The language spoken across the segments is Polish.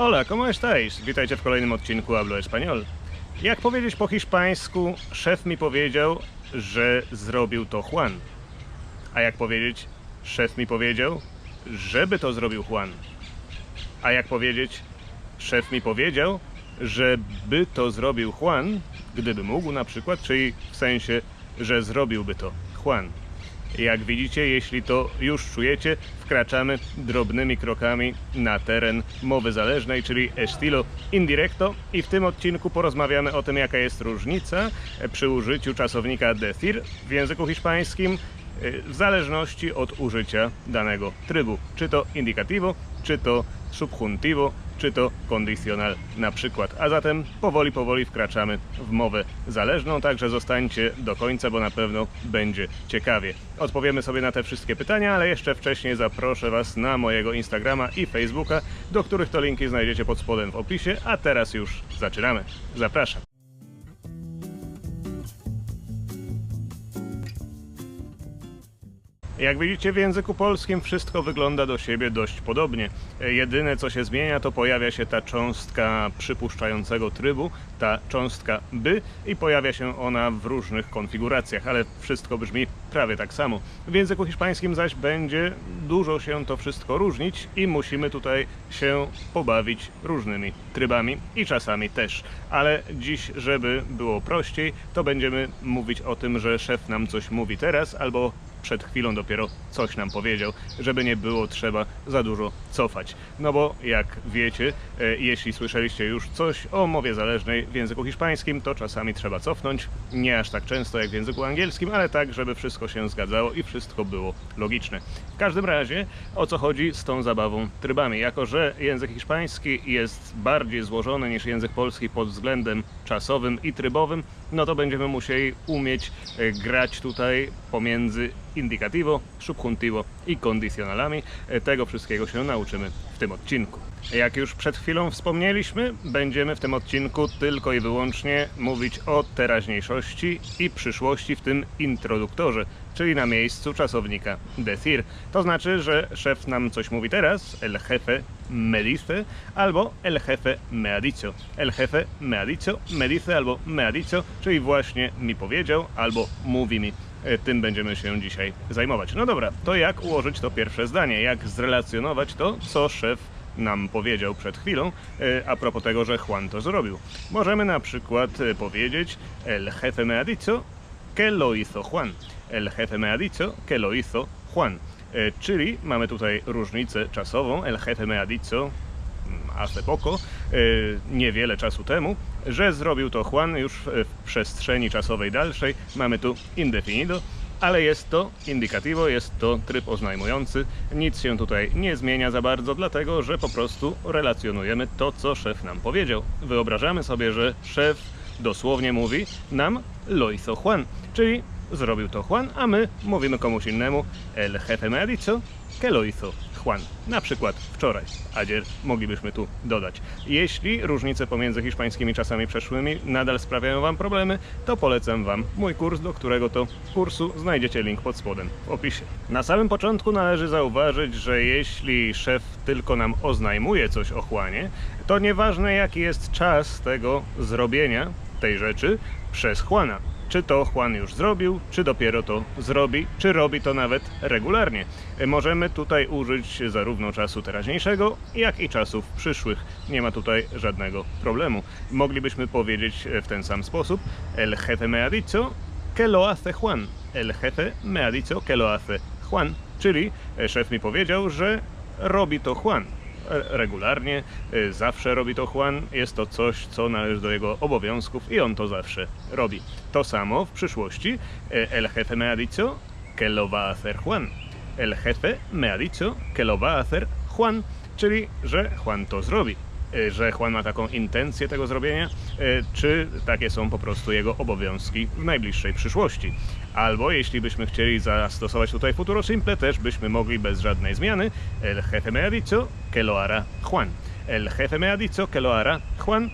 Hola, ¿cómo estáis? Witajcie w kolejnym odcinku Hablo Español. Jak powiedzieć po hiszpańsku, szef mi powiedział, że zrobił to Juan. A jak powiedzieć, szef mi powiedział, żeby to zrobił Juan. A jak powiedzieć, szef mi powiedział, żeby to zrobił Juan, gdyby mógł na przykład, czyli w sensie, że zrobiłby to Juan. Jak widzicie, jeśli to już czujecie, wkraczamy drobnymi krokami na teren mowy zależnej, czyli estilo indirecto. I w tym odcinku porozmawiamy o tym, jaka jest różnica przy użyciu czasownika decir w języku hiszpańskim w zależności od użycia danego trybu, czy to indicativo, czy to subjuntivo, czy to kondycjonal na przykład. A zatem powoli, powoli wkraczamy w mowę zależną, także zostańcie do końca, bo na pewno będzie ciekawie. Odpowiemy sobie na te wszystkie pytania, ale jeszcze wcześniej zaproszę Was na mojego Instagrama i Facebooka, do których to linki znajdziecie pod spodem w opisie, a teraz już zaczynamy. Zapraszam. Jak widzicie w języku polskim wszystko wygląda do siebie dość podobnie. Jedyne co się zmienia to pojawia się ta cząstka przypuszczającego trybu, ta cząstka by i pojawia się ona w różnych konfiguracjach, ale wszystko brzmi prawie tak samo. W języku hiszpańskim zaś będzie dużo się to wszystko różnić i musimy tutaj się pobawić różnymi trybami i czasami też. Ale dziś, żeby było prościej, to będziemy mówić o tym, że szef nam coś mówi teraz albo przed chwilą dopiero coś nam powiedział, żeby nie było trzeba za dużo cofać. No bo jak wiecie, e, jeśli słyszeliście już coś o mowie zależnej w języku hiszpańskim, to czasami trzeba cofnąć, nie aż tak często jak w języku angielskim, ale tak, żeby wszystko się zgadzało i wszystko było logiczne. W każdym razie, o co chodzi z tą zabawą trybami? Jako, że język hiszpański jest bardziej złożony niż język polski pod względem czasowym i trybowym, no to będziemy musieli umieć e, grać tutaj pomiędzy indicativo, subjuntivo i kondycjonalami. E, Tego wszystkiego się nauczymy w tym odcinku. Jak już przed chwilą wspomnieliśmy, będziemy w tym odcinku tylko i wyłącznie mówić o teraźniejszości i przyszłości w tym introduktorze, czyli na miejscu czasownika decir. To znaczy, że szef nam coś mówi teraz, el jefe me dice, albo el jefe me ha dicho. El jefe me ha dicho, me dice albo me ha dicho, czyli właśnie mi powiedział albo mówi mi. E, Tym będziemy się dzisiaj zajmować. No dobra, to jak ułożyć to pierwsze zdanie? Jak zrelacjonować to, co szef nam powiedział przed chwilą, e, a propos tego, że Juan to zrobił? Możemy na przykład e, powiedzieć El jefe me ha dicho que lo hizo Juan. El jefe me ha dicho que lo hizo Juan. Czyli mamy tutaj różnicę czasową. El jefe me ha dicho hace poco, e, niewiele czasu temu, że zrobił to Juan już w przestrzeni czasowej dalszej. Mamy tu indefinido, ale jest to indicativo, jest to tryb oznajmujący. Nic się tutaj nie zmienia za bardzo, dlatego że po prostu relacjonujemy to, co szef nam powiedział. Wyobrażamy sobie, że szef dosłownie mówi nam lo hizo Juan, czyli zrobił to Juan, a my mówimy komuś innemu el jefe me ha dicho que lo hizo Juan. Na przykład wczoraj. Adzier moglibyśmy tu dodać. Jeśli różnice pomiędzy hiszpańskimi czasami przeszłymi nadal sprawiają Wam problemy, to polecam Wam mój kurs, do którego to kursu znajdziecie link pod spodem w opisie. Na samym początku należy zauważyć, że jeśli szef tylko nam oznajmuje coś o Juanie, to nieważne jaki jest czas tego zrobienia tej rzeczy przez Juana. Czy to Juan już zrobił, czy dopiero to zrobi, czy robi to nawet regularnie. Możemy tutaj użyć zarówno czasu teraźniejszego, jak i czasów przyszłych. Nie ma tutaj żadnego problemu. Moglibyśmy powiedzieć w ten sam sposób: El jefe me ha dicho que lo hace Juan. El jefe me ha dicho que lo hace Juan. Czyli szef mi powiedział, że robi to Juan regularnie, y, zawsze robi to Juan. Jest to coś, co należy do jego obowiązków i on to zawsze robi. To samo w przyszłości. y, El jefe me ha dicho que lo va a hacer Juan. El jefe me ha dicho que lo va a hacer Juan, czyli że Juan to zrobi. Y, Że Juan ma taką intencję tego zrobienia, czy takie są po prostu jego obowiązki w najbliższej przyszłości. Albo jeśli byśmy chcieli zastosować tutaj futuro simple, też byśmy mogli bez żadnej zmiany el jefe me ha dicho que lo hará Juan. El jefe me ha dicho que lo hará Juan,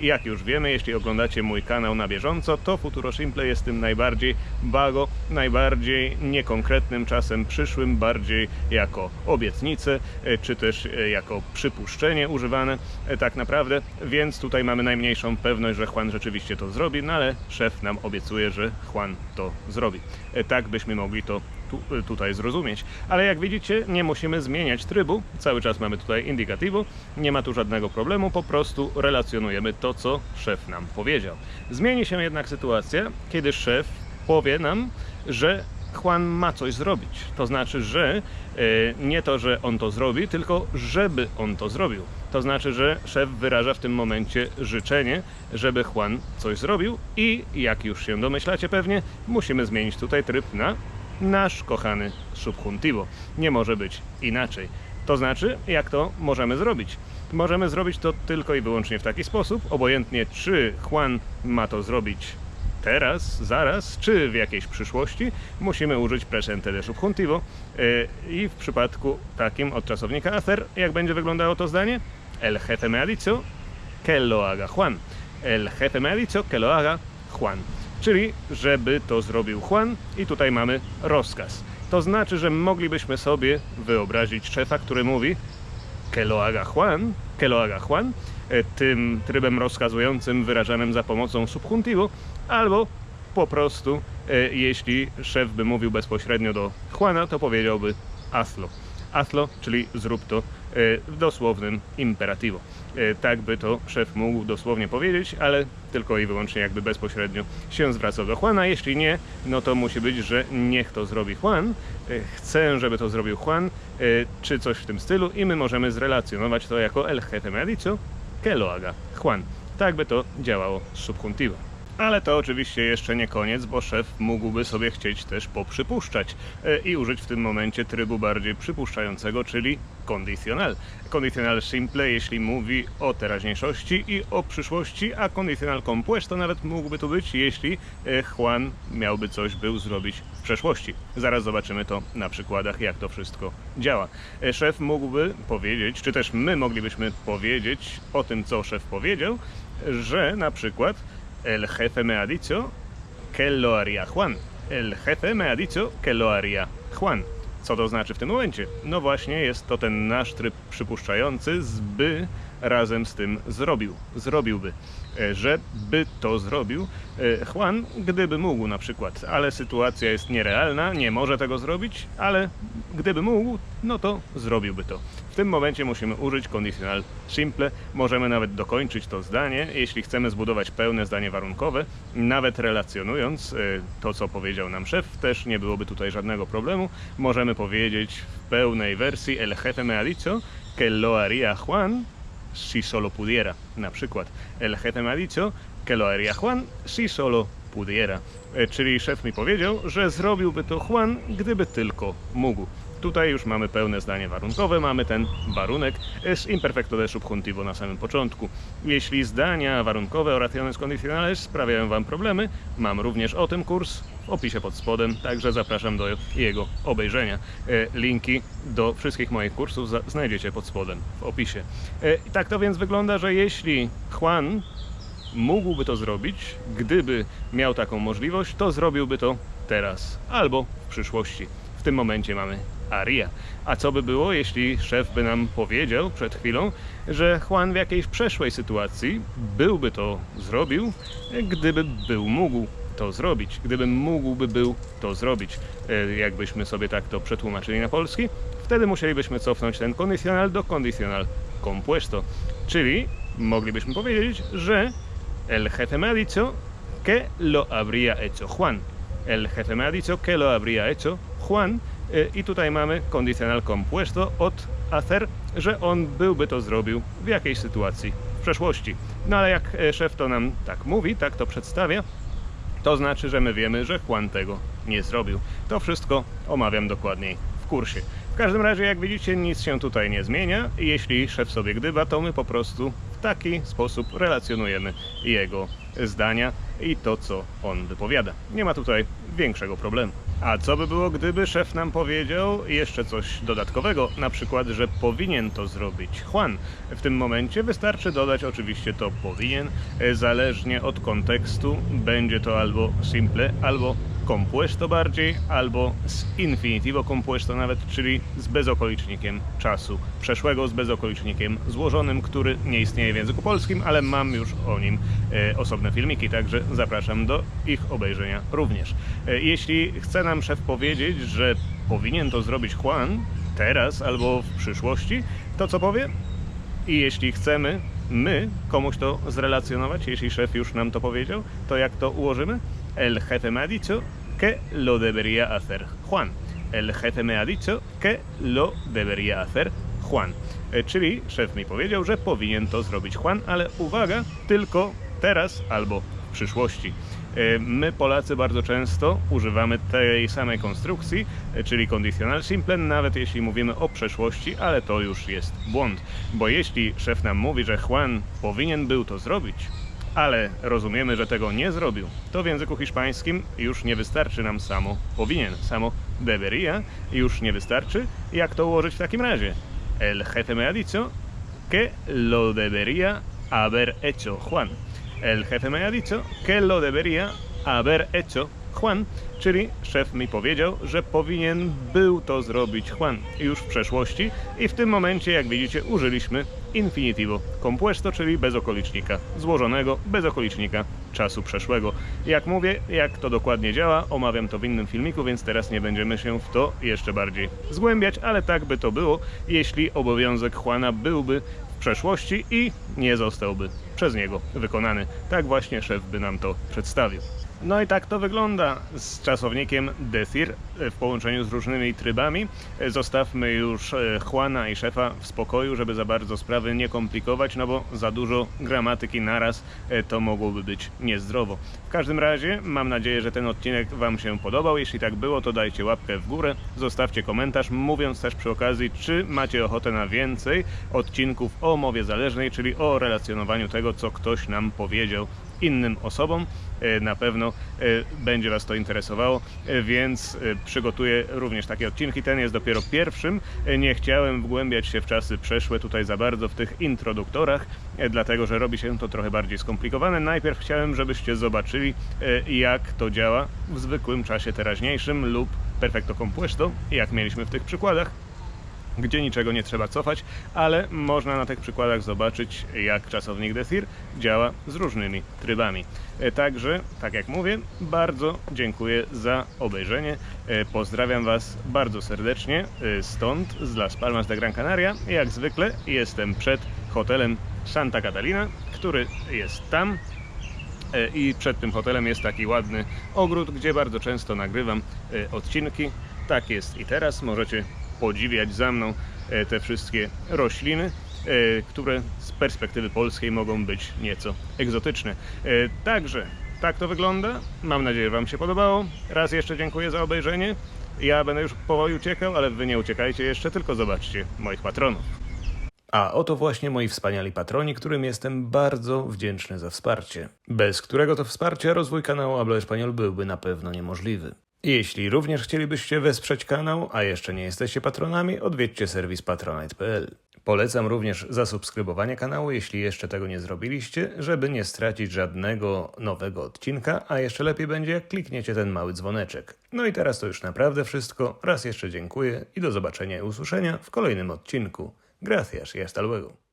Jak już wiemy, jeśli oglądacie mój kanał na bieżąco, to Futuro Simple jest tym najbardziej bago, najbardziej niekonkretnym czasem przyszłym, bardziej jako obietnice, e, czy też e, jako przypuszczenie używane e, tak naprawdę, więc tutaj mamy najmniejszą pewność, że Juan rzeczywiście to zrobi, no ale szef nam obiecuje, że Juan to zrobi. E, Tak byśmy mogli to tu, tutaj zrozumieć. Ale jak widzicie, nie musimy zmieniać trybu. Cały czas mamy tutaj indykatywu. Nie ma tu żadnego problemu, po prostu relacjonujemy to, co szef nam powiedział. Zmieni się jednak sytuacja, kiedy szef powie nam, że Juan ma coś zrobić. To znaczy, że e, nie to, że on to zrobi, tylko żeby on to zrobił. To znaczy, że szef wyraża w tym momencie życzenie, żeby Juan coś zrobił i jak już się domyślacie pewnie, musimy zmienić tutaj tryb na nasz kochany subjuntivo. Nie może być inaczej. To znaczy, jak to możemy zrobić? Możemy zrobić to tylko i wyłącznie w taki sposób, obojętnie czy Juan ma to zrobić teraz, zaraz, czy w jakiejś przyszłości, musimy użyć presente de subjuntivo Yy, i w przypadku takim od czasownika hacer, jak będzie wyglądało to zdanie? El jefe me ha dicho que lo haga Juan. El jefe me ha dicho que lo haga Juan. Czyli, żeby to zrobił Juan i tutaj mamy rozkaz. To znaczy, że moglibyśmy sobie wyobrazić szefa, który mówi que lo haga Juan, que lo haga Juan, e, tym trybem rozkazującym wyrażanym za pomocą subjuntivo, albo po prostu, e, jeśli szef by mówił bezpośrednio do Juana, to powiedziałby hazlo. Hazlo, czyli zrób to e, w dosłownym imperativo. E, Tak by to szef mógł dosłownie powiedzieć, ale tylko i wyłącznie jakby bezpośrednio się zwracał do Juana. Jeśli nie, no to musi być, że niech to zrobi Juan. E, Chcę, żeby to zrobił Juan, e, czy coś w tym stylu i my możemy zrelacjonować to jako el jefe me ha dicho que lo haga Juan. Tak by to działało z subjuntivo. Ale to oczywiście jeszcze nie koniec, bo szef mógłby sobie chcieć też poprzypuszczać e, i użyć w tym momencie trybu bardziej przypuszczającego, czyli condicional. Condicional simple, jeśli mówi o teraźniejszości i o przyszłości, a condicional compuesto nawet mógłby tu być, jeśli e, Juan miałby coś był zrobić w przeszłości. Zaraz zobaczymy to na przykładach, jak to wszystko działa. E, Szef mógłby powiedzieć, czy też my moglibyśmy powiedzieć o tym, co szef powiedział, że na przykład El jefe me ha dicho que lo haría Juan. El jefe me ha dicho que lo haría Juan. Co to znaczy w tym momencie? No właśnie jest to ten nasz tryb przypuszczający, z by razem z tym zrobił. Zrobiłby. E, Że by to zrobił e, Juan, gdyby mógł na przykład. Ale sytuacja jest nierealna, nie może tego zrobić, ale gdyby mógł, no to zrobiłby to. Tym momencie musimy użyć conditional simple. Możemy nawet dokończyć to zdanie, jeśli chcemy zbudować pełne zdanie warunkowe, nawet relacjonując e, to, co powiedział nam szef, też nie byłoby tutaj żadnego problemu. Możemy powiedzieć w pełnej wersji El jefe me ha dicho que lo haría Juan si solo pudiera. Na przykład El jefe me ha dicho que lo haría Juan si solo pudiera. E, Czyli szef mi powiedział, że zrobiłby to Juan, gdyby tylko mógł. Tutaj już mamy pełne zdanie warunkowe, mamy ten warunek z imperfecto de subjuntivo na samym początku. Jeśli zdania warunkowe oraciones condicionales sprawiają Wam problemy, mam również o tym kurs w opisie pod spodem, także zapraszam do jego obejrzenia. E, Linki do wszystkich moich kursów znajdziecie pod spodem w opisie. E, Tak to więc wygląda, że jeśli Juan mógłby to zrobić, gdyby miał taką możliwość, to zrobiłby to teraz albo w przyszłości. Tym momencie mamy Aria. A co by było, jeśli szef by nam powiedział przed chwilą, że Juan w jakiejś przeszłej sytuacji byłby to zrobił, gdyby był mógł to zrobić, gdyby mógłby był to zrobić, e, jakbyśmy sobie tak to przetłumaczyli na polski, wtedy musielibyśmy cofnąć ten condicional do condicional compuesto, czyli moglibyśmy powiedzieć, że El jefe me ha dicho que lo habría hecho Juan. El jefe me ha dicho que lo habría hecho Juan. Y, I tutaj mamy condicional compuesto od hacer, że on byłby to zrobił w jakiejś sytuacji w przeszłości. No ale jak e, szef to nam tak mówi, tak to przedstawia, to znaczy, że my wiemy, że Juan tego nie zrobił. To wszystko omawiam dokładniej w kursie. W każdym razie, jak widzicie, nic się tutaj nie zmienia. Jeśli szef sobie gdyba, to my po prostu w taki sposób relacjonujemy jego zdania i to, co on wypowiada. Nie ma tutaj większego problemu. A co by było, gdyby szef nam powiedział jeszcze coś dodatkowego, na przykład, że powinien to zrobić Juan? W tym momencie wystarczy dodać oczywiście to powinien, e, zależnie od kontekstu będzie to albo simple, albo compuesto bardziej, albo z infinitivo compuesto nawet, czyli z bezokolicznikiem czasu przeszłego, z bezokolicznikiem złożonym, który nie istnieje w języku polskim, ale mam już o nim e, osobne filmiki, także zapraszam do ich obejrzenia również. E, jeśli chce nam szef powiedzieć, że powinien to zrobić Juan teraz albo w przyszłości, to co powie? I jeśli chcemy my komuś to zrelacjonować, jeśli szef już nam to powiedział, to jak to ułożymy? El jefe me ha dicho que lo debería hacer Juan. El jefe me ha dicho que lo debería hacer Juan. E, Czyli szef mi powiedział, że powinien to zrobić Juan, ale uwaga, tylko teraz albo w przyszłości. E, My Polacy bardzo często używamy tej samej konstrukcji, e, czyli conditional simple, nawet jeśli mówimy o przeszłości, ale to już jest błąd. Bo jeśli szef nam mówi, że Juan powinien był to zrobić, ale rozumiemy, że tego nie zrobił, to w języku hiszpańskim już nie wystarczy nam samo powinien, samo debería już nie wystarczy. Jak to ułożyć w takim razie? El jefe me ha dicho que lo debería haber hecho Juan. El jefe me ha dicho que lo debería haber hecho Juan, czyli szef mi powiedział, że powinien był to zrobić Juan już w przeszłości i w tym momencie, jak widzicie, użyliśmy infinitivo compuesto, czyli bezokolicznika złożonego, bezokolicznika czasu przeszłego. Jak mówię, jak to dokładnie działa, omawiam to w innym filmiku, więc teraz nie będziemy się w to jeszcze bardziej zgłębiać, ale tak by to było, jeśli obowiązek Juana byłby w przeszłości i nie zostałby przez niego wykonany. Tak właśnie szef by nam to przedstawił. No i tak to wygląda z czasownikiem decir w połączeniu z różnymi trybami. Zostawmy już e, Juana i szefa w spokoju, żeby za bardzo sprawy nie komplikować, no bo za dużo gramatyki naraz e, to mogłoby być niezdrowo. W każdym razie mam nadzieję, że ten odcinek Wam się podobał. Jeśli tak było, to dajcie łapkę w górę, zostawcie komentarz, mówiąc też przy okazji, czy macie ochotę na więcej odcinków o mowie zależnej, czyli o relacjonowaniu tego, co ktoś nam powiedział innym osobom. E, Na pewno e, będzie Was to interesowało, e, więc przygotuję również takie odcinki. Ten jest dopiero pierwszym. Nie chciałem wgłębiać się w czasy przeszłe tutaj za bardzo w tych introduktorach, dlatego że robi się to trochę bardziej skomplikowane. Najpierw chciałem, żebyście zobaczyli, jak to działa w zwykłym czasie teraźniejszym lub perfecto compuesto, jak mieliśmy w tych przykładach gdzie niczego nie trzeba cofać, ale można na tych przykładach zobaczyć, jak czasownik decir działa z różnymi trybami. E, Także, tak jak mówię, bardzo dziękuję za obejrzenie. E, Pozdrawiam Was bardzo serdecznie e, stąd, z Las Palmas de Gran Canaria. Jak zwykle jestem przed hotelem Santa Catalina, który jest tam, i przed tym hotelem jest taki ładny ogród, gdzie bardzo często nagrywam odcinki. Tak jest i teraz. Możecie podziwiać za mną e, te wszystkie rośliny, e, które z perspektywy polskiej mogą być nieco egzotyczne. E, Także tak to wygląda. Mam nadzieję, że Wam się podobało. Raz jeszcze dziękuję za obejrzenie. Ja będę już powoli uciekał, ale Wy nie uciekajcie jeszcze, tylko zobaczcie moich patronów. A oto właśnie moi wspaniali patroni, którym jestem bardzo wdzięczny za wsparcie. Bez którego to wsparcia rozwój kanału Hablo Español byłby na pewno niemożliwy. Jeśli również chcielibyście wesprzeć kanał, a jeszcze nie jesteście patronami, odwiedźcie serwis patronite.pl. Polecam również zasubskrybowanie kanału, jeśli jeszcze tego nie zrobiliście, żeby nie stracić żadnego nowego odcinka, a jeszcze lepiej będzie jak klikniecie ten mały dzwoneczek. No i teraz to już naprawdę wszystko. Raz jeszcze dziękuję i do zobaczenia i usłyszenia w kolejnym odcinku. Gracias y hasta luego.